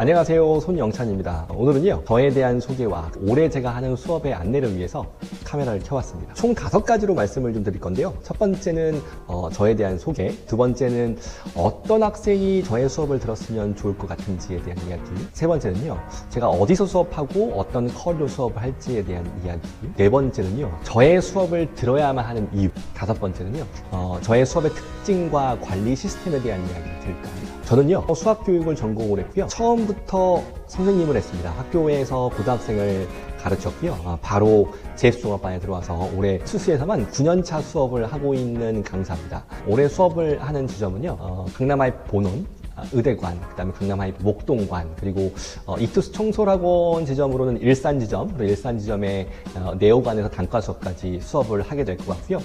안녕하세요. 손영찬입니다. 오늘은요 저에 대한 소개와 올해 제가 하는 수업의 안내를 위해서 카메라를 켜왔습니다. 총 다섯 가지로 말씀을 좀 드릴 건데요. 첫 번째는 어, 저에 대한 소개 두 번째는 어떤 학생이 저의 수업을 들었으면 좋을 것 같은지에 대한 이야기 세 번째는요 제가 어디서 수업하고 어떤 커리어 수업을 할지에 대한 이야기 네 번째는요 저의 수업을 들어야만 하는 이유 다섯 번째는요 어, 저의 수업의 특징과 관리 시스템에 대한 이야기를 드릴까 합니다 저는요 수학 교육을 전공을 했고요. 처음부터 선생님을 했습니다. 학교에서 고등학생을 가르쳤고요. 아, 바로 제수종합반에 들어와서 올해 수수에서만 9년차 수업을 하고 있는 강사입니다. 올해 수업을 하는 지점은요 어, 강남하이 본원 아, 의대관, 그 다음에 강남하이프 목동관, 그리고 어, 이투스 청솔학원 지점으로는 일산 지점, 일산 지점의 어, 네오관에서 단과 수업까지 수업을 하게 될 것 같고요.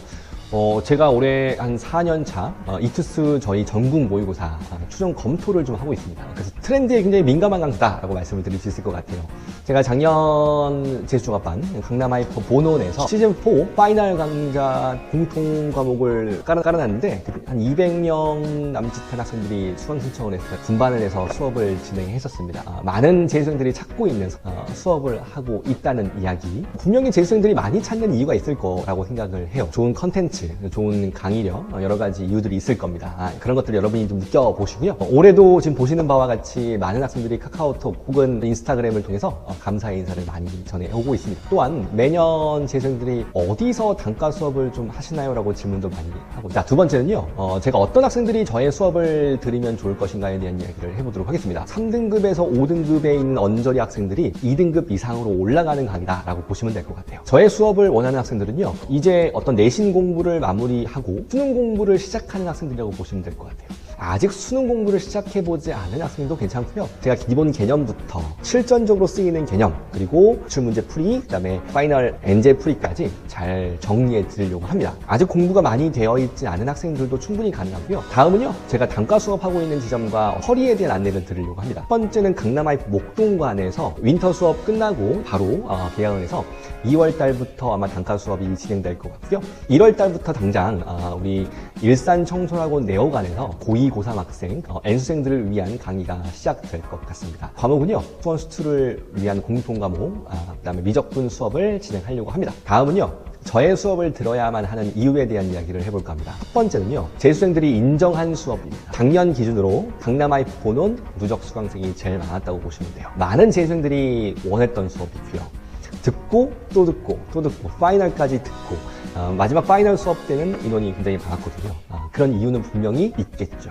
어, 제가 올해 한 4년 차 어, 이투스 저희 전국 모의고사 아, 추정 검토를 좀 하고 있습니다. 그래서 트렌드에 굉장히 민감한 강사다라고 말씀을 드릴 수 있을 것 같아요. 제가 작년 제수종합반 강남하이퍼 본원에서 시즌4 파이널 강좌 공통 과목을 깔아, 깔아놨는데 한 200명 남짓한 학생들이 수강 신청을 해서 분반을 해서 수업을 진행했었습니다. 아, 많은 재수생들이 찾고 있는 어, 수업을 하고 있다는 이야기. 분명히 재수생들이 많이 찾는 이유가 있을 거라고 생각을 해요. 좋은 컨텐츠, 좋은 강의력, 어, 여러 가지 이유들이 있을 겁니다. 아, 그런 것들 여러분이 좀 느껴보시고요. 어, 올해도 지금 보시는 바와 같이 많은 학생들이 카카오톡 혹은 인스타그램을 통해서 어, 감사의 인사를 많이 전해오고 있습니다. 또한 매년 재수생들이 어디서 단과 수업을 좀 하시나요? 라고 질문도 많이 하고 자, 두 번째는요. 어, 제가 어떤 학생들이 저의 수업을 들으면 좋을 것인가에 대한 이야기를 해보도록 하겠습니다. 3등급에서 5등급에 있는 언저리 학생들이 2등급 이상으로 올라가는 강의다 라고 보시면 될 것 같아요. 저의 수업을 원하는 학생들은요. 이제 어떤 내신 공부를 마무리하고 수능 공부를 시작하는 학생들이라고 보시면 될 것 같아요. 아직 수능 공부를 시작해보지 않은 학생도 괜찮고요. 제가 기본 개념부터 실전적으로 쓰이는 개념, 그리고 기출문제 풀이, 그 다음에 파이널 엔제 풀이까지 잘 정리해 드리려고 합니다. 아직 공부가 많이 되어 있지 않은 학생들도 충분히 가능하고요. 다음은요, 제가 단과 수업하고 있는 지점과 허리에 대한 안내를 드리려고 합니다. 첫 번째는 강남하이프 목동관에서 윈터 수업 끝나고 바로 어, 해서 2월 달부터 아마 단과 수업이 진행될 것 같고요. 1월 달부터 당장 어, 우리 일산 청소학원 네오관에서 고2 고3 학생, 어, N수생들을 위한 강의가 시작될 것 같습니다. 과목은요, 수원 수투를 위한 공통 과목, 아, 그 다음에 미적분 수업을 진행하려고 합니다. 다음은요, 저의 수업을 들어야만 하는 이유에 대한 이야기를 해볼까 합니다. 첫 번째는요, 재수생들이 인정한 수업입니다. 작년 기준으로 강남하이프 본원 누적 수강생이 제일 많았다고 보시면 돼요. 많은 재수생들이 원했던 수업이고요. 듣고 또 듣고 또 듣고 파이널까지 듣고 어, 마지막 파이널 수업 때는 인원이 굉장히 많았거든요. 아, 그런 이유는 분명히 있겠죠.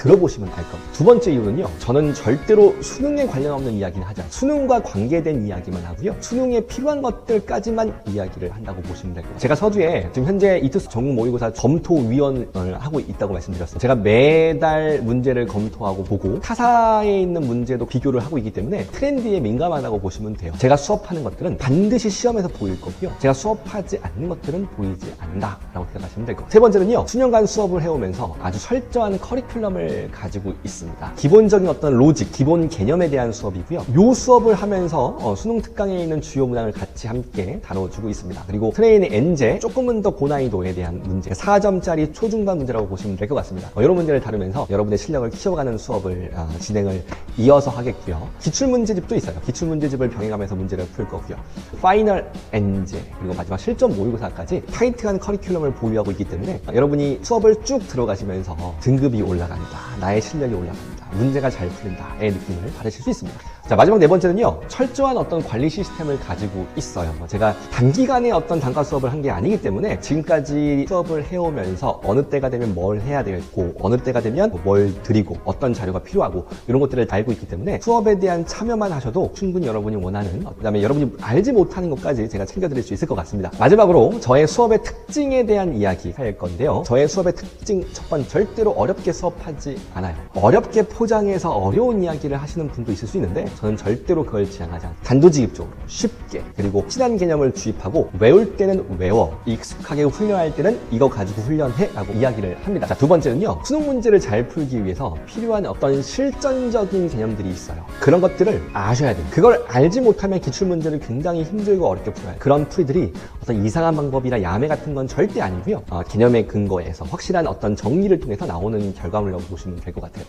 들어보시면 알 겁니다. 두 번째 이유는요. 저는 절대로 수능에 관련 없는 이야기는 하지 않아요. 수능과 관계된 이야기만 하고요. 수능에 필요한 것들까지만 이야기를 한다고 보시면 될 거예요. 제가 서두에 지금 현재 이투스 전국 모의고사 검토위원을 하고 있다고 말씀드렸어요. 제가 매달 문제를 검토하고 보고 타사에 있는 문제도 비교를 하고 있기 때문에 트렌드에 민감하다고 보시면 돼요. 제가 수업하는 것들은 반드시 시험에서 보일 거고요. 제가 수업하지 않는 것들은 보이지 않는다라고 생각하시면 될 거예요. 세 번째는요. 수년간 수업을 해오면서 아주 철저한 커리큘럼을 가지고 있습니다. 기본적인 어떤 로직, 기본 개념에 대한 수업이고요. 이 수업을 하면서 어, 수능 특강에 있는 주요 문항을 같이 함께 다뤄주고 있습니다. 그리고 트레인의 엔제 조금은 더 고난이도에 대한 문제, 4점짜리 초중반 문제라고 보시면 될 것 같습니다. 어, 이런 문제를 다루면서 여러분의 실력을 키워가는 수업을 어, 진행을 이어서 하겠고요. 기출문제집도 있어요. 기출문제집을 병행하면서 문제를 풀 거고요. 파이널 엔제 그리고 마지막 실전 모의고사까지 타이트한 커리큘럼을 보유하고 있기 때문에 어, 여러분이 수업을 쭉 들어가시면서 등급이 올라간다. 나의 실력이 올라간다. 문제가 잘 풀린다의 느낌을 받으실 수 있습니다. 자, 마지막 네 번째는요. 철저한 어떤 관리 시스템을 가지고 있어요. 제가 단기간에 어떤 단과 수업을 한 게 아니기 때문에 지금까지 수업을 해오면서 어느 때가 되면 뭘 해야 되겠고 어느 때가 되면 뭘 드리고 어떤 자료가 필요하고 이런 것들을 알고 있기 때문에 수업에 대한 참여만 하셔도 충분히 여러분이 원하는 그 다음에 여러분이 알지 못하는 것까지 제가 챙겨드릴 수 있을 것 같습니다. 마지막으로 저의 수업의 특징에 대한 이야기 할 건데요. 저의 수업의 특징 첫 번째 절대로 어렵게 수업하지 않아요. 어렵게 포장해서 어려운 이야기를 하시는 분도 있을 수 있는데 저는 절대로 그걸 지향하지 않아요. 단도직입적으로 쉽게 그리고 친한 개념을 주입하고 외울 때는 외워 익숙하게 훈련할 때는 이거 가지고 훈련해 라고 이야기를 합니다. 자, 두 번째는요. 수능 문제를 잘 풀기 위해서 필요한 어떤 실전적인 개념들이 있어요. 그런 것들을 아셔야 돼요. 그걸 알지 못하면 기출문제를 굉장히 힘들고 어렵게 풀어요. 그런 풀이들이 어떤 이상한 방법이나 야매 같은 건 절대 아니고요. 어, 개념의 근거에서 확실한 어떤 정리를 통해서 나오는 결과물이라고 보시면 될 것 같아요.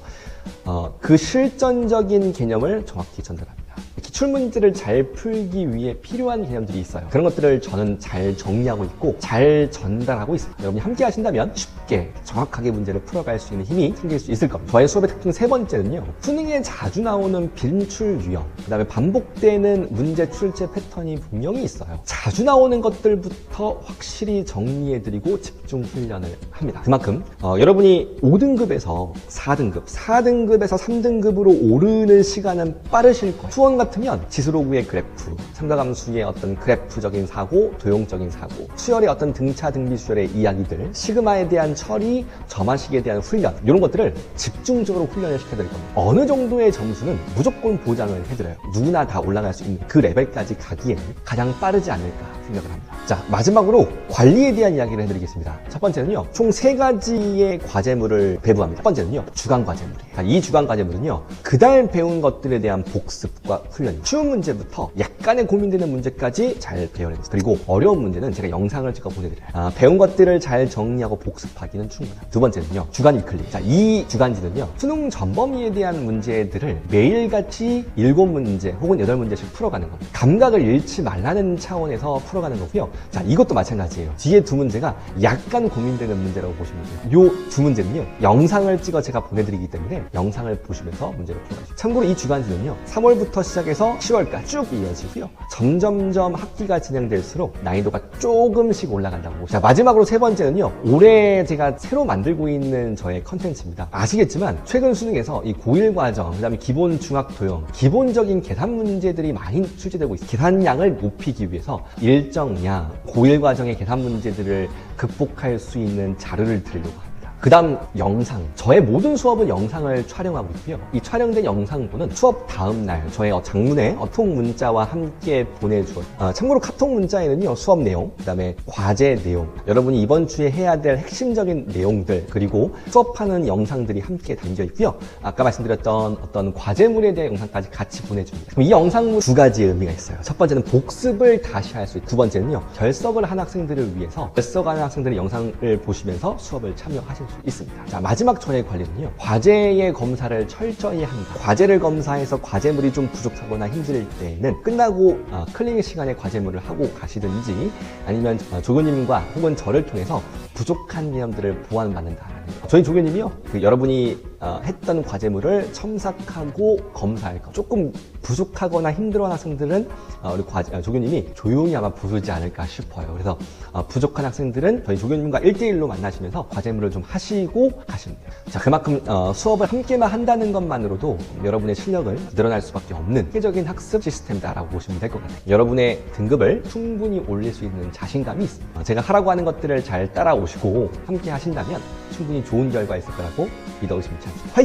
어, 그 실전적인 개념을 정확히 전달합니다. 기출 문제를 잘 풀기 위해 필요한 개념들이 있어요. 그런 것들을 저는 잘 정리하고 있고 잘 전달하고 있습니다. 여러분이 함께 하신다면 쉽게 정확하게 문제를 풀어갈 수 있는 힘이 생길 수 있을 겁니다. 저의 수업의 특징 세 번째는요. 수능에 자주 나오는 빈출 유형, 그 다음에 반복되는 문제 출제 패턴이 분명히 있어요. 자주 나오는 것들부터 확실히 정리해드리고 집중 훈련을 합니다. 그만큼 어, 여러분이 5등급에서 4등급, 4등급에서 3등급으로 오르는 시간은 빠르실 거예요. 수원 같으면 지수로그의 그래프, 삼각함수의 어떤 그래프적인 사고, 도용적인 사고, 수열의 어떤 등차 등비 수열의 이야기들, 시그마에 대한 처리, 점화식에 대한 훈련 이런 것들을 집중적으로 훈련을 시켜드릴 겁니다. 어느 정도의 점수는 무조건 보장을 해드려요. 누구나 다 올라갈 수 있는 그 레벨까지 가기에는 가장 빠르지 않을까 생각을 합니다. 자 마지막으로 관리에 대한 이야기를 해드리겠습니다. 첫 번째는요, 총 세 가지의 과제물을 배부합니다. 첫 번째는요, 주간 과제물이에요. 자, 이 주간 과제물은요, 그달 배운 것들에 대한 복습과 훈련. 쉬운 문제부터 약간의 고민되는 문제까지 잘 있어요. 그리고 어려운 문제는 제가 영상을 찍어 보내드려요. 아, 배운 것들을 잘 정리하고 복습하기는 충분합니다. 두 번째는요, 주간 위클리. 자, 이 주간지는요, 수능 전범위에 대한 문제들을 매일같이 일곱 문제 혹은 여덟 문제씩 풀어가는 겁니다. 감각을 잃지 말라는 차원에서 풀어가는 거고요. 자, 이것도 마찬가지예요. 뒤에 두 문제가 약간 고민되는 문제라고 보시면 돼요. 요 두 문제는요, 영상을 찍어 제가 보내드리기 때문에 영상을 보시면서 문제를 풀어가시죠. 참고로 이 주간지는요, 3월부터 시작해서 10월까지 쭉 이어지고요. 점점점 학기가 진행될수록 난이도가 조금씩 올라간다고 보시죠. 자, 마지막으로 세 번째는요, 올해 제가 새로 만들고 있는 저의 컨텐츠입니다. 아시겠지만, 최근 수능에서 이 고1 과정, 그 다음에 기본 중학 도형, 기본적인 계산 문제들이 많이 출제되고 있어요. 계산량을 높이기 위해서 일정량, 고1 과정의 계산 문제들을 극복할 수 있는 자료를 드리려고 합니다. 그 다음 영상. 저의 모든 수업은 영상을 촬영하고 있고요. 이 촬영된 영상본은 수업 다음 날 저의 어, 장문의 카톡 문자와 함께 보내주어 어, 참고로 카톡 문자에는요 수업 내용, 그 다음에 과제 내용, 여러분이 이번 주에 해야 될 핵심적인 내용들 그리고 수업하는 영상들이 함께 담겨 있고요. 아까 말씀드렸던 어떤 과제물에 대한 영상까지 같이 보내줍니다. 그럼 이 영상물 두 가지 의미가 있어요. 첫 번째는 복습을 다시 할 수 있고 두 번째는요 결석을 한 학생들을 위해서 결석하는 학생들의 영상을 보시면서 수업을 참여하실 수 있습니다. 자 마지막 저의 관리는요 과제의 검사를 철저히 합니다. 과제를 검사해서 과제물이 좀 부족하거나 힘들 때는 끝나고 어, 클리닉 시간에 과제물을 하고 가시든지 아니면 어, 조교님과 혹은 저를 통해서 부족한 개념들을 보완받는다라는 거. 저희 조교님이요 그 여러분이 어, 했던 과제물을 첨삭하고 검사할 거. 조금 부족하거나 힘들어하는 학생들은 어, 우리 과제, 어, 조교님이 조용히 아마 부르지 않을까 싶어요. 그래서 어, 부족한 학생들은 저희 조교님과 1대1로 만나시면서 과제물을 좀 하시고 가시면 돼요. 자, 그만큼 어, 수업을 함께만 한다는 것만으로도 여러분의 실력을 늘어날 수밖에 없는 세계적인 학습 시스템이다라고 보시면 될 것 같아요. 여러분의 등급을 충분히 올릴 수 있는 자신감이 있습니다. 어, 제가 하라고 하는 것들을 잘 따라오 시고 함께 하신다면 충분히 좋은 결과 있을 거라고 믿어 의심치 않습니다. 화이팅!